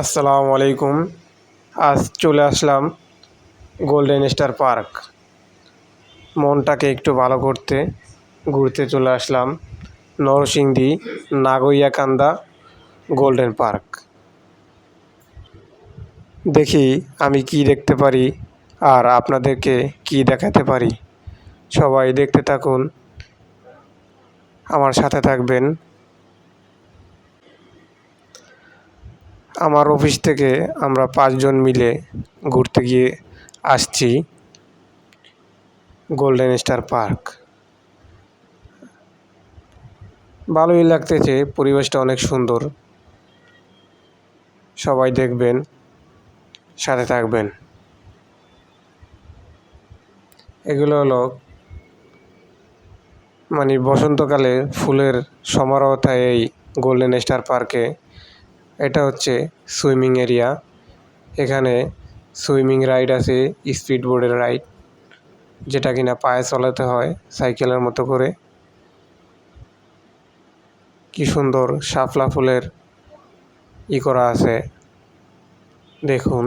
আসসালামু আলাইকুম। আজ চলে আসলাম গোল্ডেন স্টার পার্ক মনটাকে একটু ভালো করতে ঘুরতে চলে আসলাম নরসিংদী নাগইয়াকান্দা গোল্ডেন পার্ক দেখি আমি কি দেখতে পারি আর আপনাদেরকে কি দেখাতে পারি। সবাই দেখতে থাকুন। আমার সাথে থাকবেন আমার অফিস থেকে আমরা পাঁচজন মিলে ঘুরতে গিয়ে আসছি গোল্ডেন স্টার পার্ক ভালোই লাগতেছে, পরিবেশটা অনেক সুন্দর। সবাই দেখবেন, সাথে থাকবেন। এগুলো হলো মানে বসন্তকালে ফুলের সমারোহ থাকে এই গোল্ডেন স্টার পার্কে এটা হচ্ছে সুইমিং এরিয়া। এখানে সুইমিং রাইড আছে স্পিড বোর্ডের রাইড, যেটা কিনা পায়ে চলাতে হয় সাইকেলের মতো করে। কি সুন্দর শাপলা ফুলের ই করা আছে, দেখুন।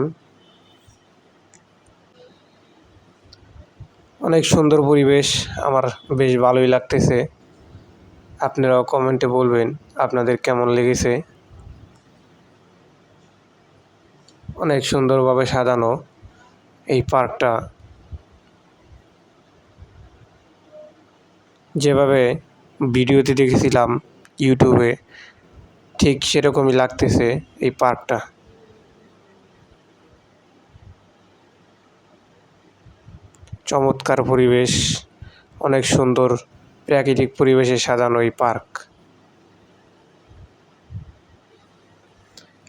অনেক সুন্দর পরিবেশ, আমার বেশ ভালোই লাগতেছে। আপনারাও কমেন্টে বলবেন আপনাদের কেমন লেগেছে। অনেক সুন্দরভাবে সাজানো এই পার্কটা। যেভাবে ভিডিওতে দেখেছিলাম ইউটিউবে, ঠিক সেরকমই লাগতেছে এই পার্কটা। চমৎকার পরিবেশ, অনেক সুন্দর প্রাকৃতিক পরিবেশে সাজানো এই পার্ক।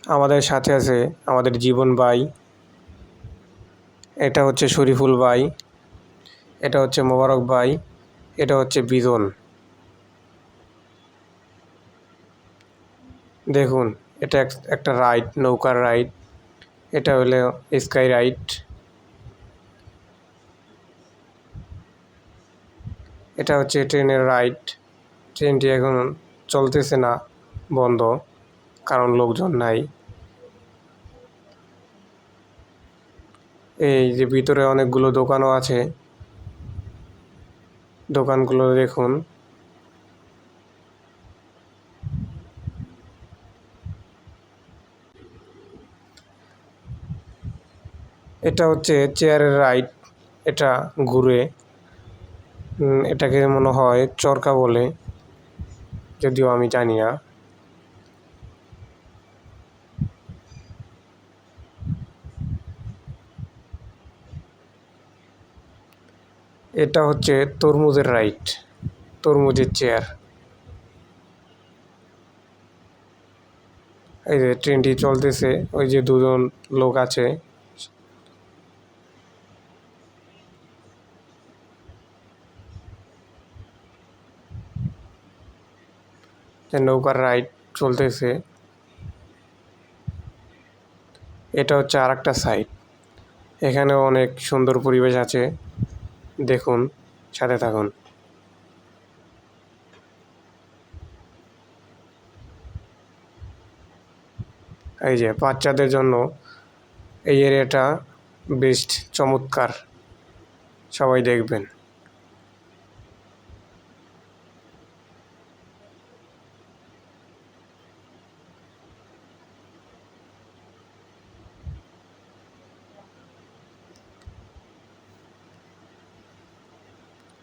আমাদের সাথে আছে আমাদের জীবন ভাই। এটা হচ্ছে শরীফুল ভাই। এটা হচ্ছে মোবারক ভাই। এটা হচ্ছে বিজন। দেখুন, এটা একটা রাইড নৌকার রাইড এটা হলো স্কাই রাইড এটা হচ্ছে ট্রেনের রাইড ট্রেনটি এখন চলতেছে না, বন্ধ। কারণ লোকজন নাই। এই যে ভিতরে অনেকগুলো দোকানও আছে। দোকানগুলো দেখুন। এটা হচ্ছে চেয়ারের রাইড এটা ঘুরে। এটাকে মনে হয় চরকা বলে, যদিও আমি জানি না। এটা হচ্ছে তরমুজের রাইড তরমুজের চেয়ার এই যে ট্রেনটি চলতেছে, ওই যে দুজন লোক আছে। নৌকার রাইড চলতেছে। এটা হচ্ছে আর একটা সাইড এখানেও অনেক সুন্দর পরিবেশ আছে। দেখুন সাথে থাকুন। এই যে বাচ্চাদের জন্য এই এরিয়াটা বেস্ট চমৎকার। সবাই দেখবেন।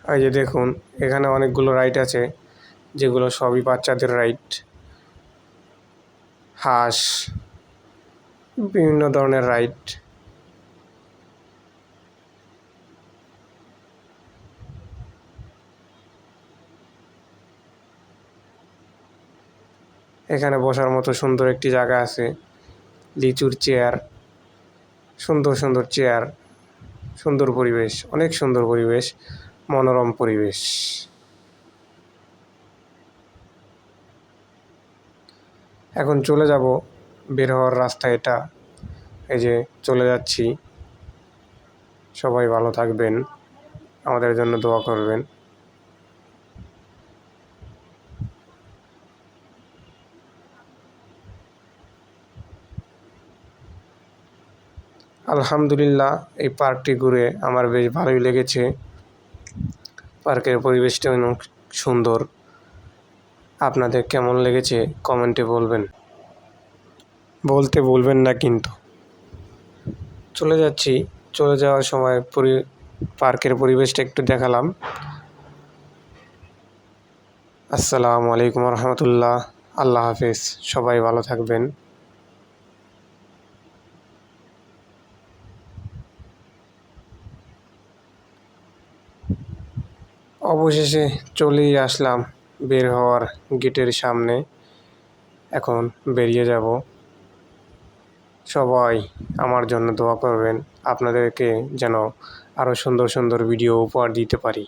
এই যে দেখুন, এখানে অনেকগুলো রাইড আছে, যেগুলো সবই বাচ্চাদের রাইড হাঁস, বিভিন্ন ধরনের রাইড এখানে বসার মতো সুন্দর একটি জায়গা আছে, লিচুর চেয়ার, সুন্দর সুন্দর চেয়ার, সুন্দর পরিবেশ, অনেক সুন্দর পরিবেশ। মনোরম পরিবেশ। এখন চলে যাব বের হওয়ার রাস্তা এটা। এই যে চলে যাচ্ছি। সবাই ভালো থাকবেন। আমাদের জন্য দোয়া করবেন। আলহামদুলিল্লাহ, এই পার্কটি ঘুরে আমার বেশ ভালোই লেগেছে। পার্কের পরিবেশটা অনেক সুন্দর। আপনাদের কেমন লেগেছে কমেন্টে বলবেন। বলতে বলবেন না কিন্তু। চলে যাচ্ছি, চলে যাওয়ার সময় পরি, পার্কের পরিবেশটা একটু দেখালাম। আসসালামু আলাইকুম রহমতুল্লাহ। আল্লাহ হাফিজ। সবাই ভালো থাকবেন। অবশেষে চলেই আসলাম বের হওয়ার গেটের সামনে। এখন বেরিয়ে যাব। সবাই আমার জন্য দোয়া করবেন। আপনাদেরকে যেন আরও সুন্দর সুন্দর ভিডিও উপহার দিতে পারি।